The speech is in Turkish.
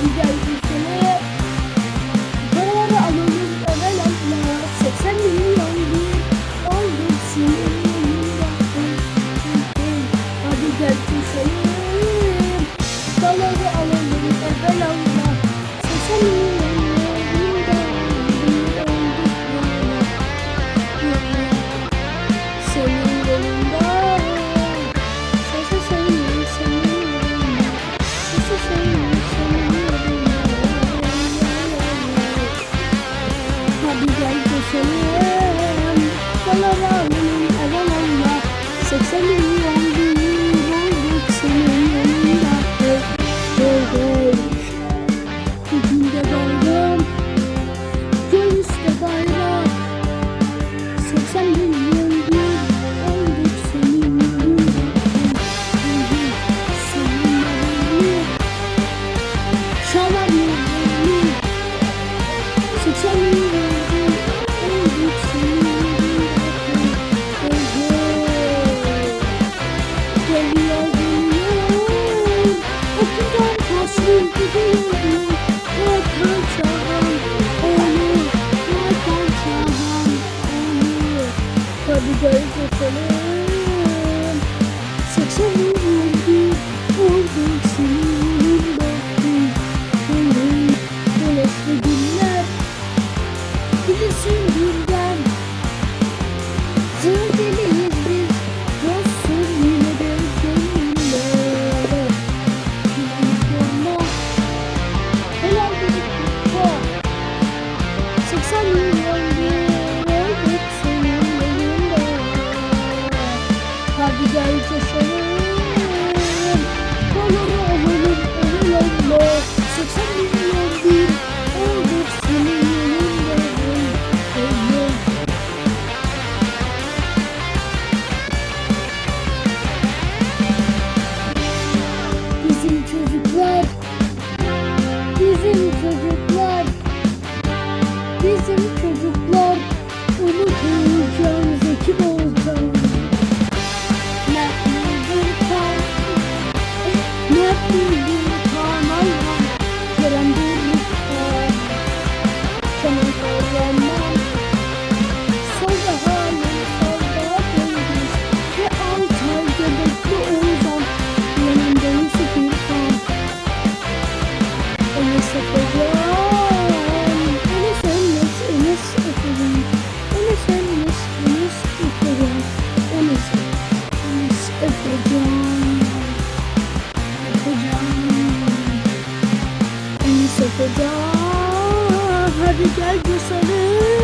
you guys. you. Hadi gel bakalım. Saçım vurdu, vurdu sinirim battı. Benim dolaşlı günler, bir sündürdü. Abigail fechou sokacağım. Enes Enes Enes öpeceğim. Enes Enes Enes öpeceğim. Enes Enes öpeceğim. Öpeceğim. Enes öpeceğim. Hadi gel gösterelim.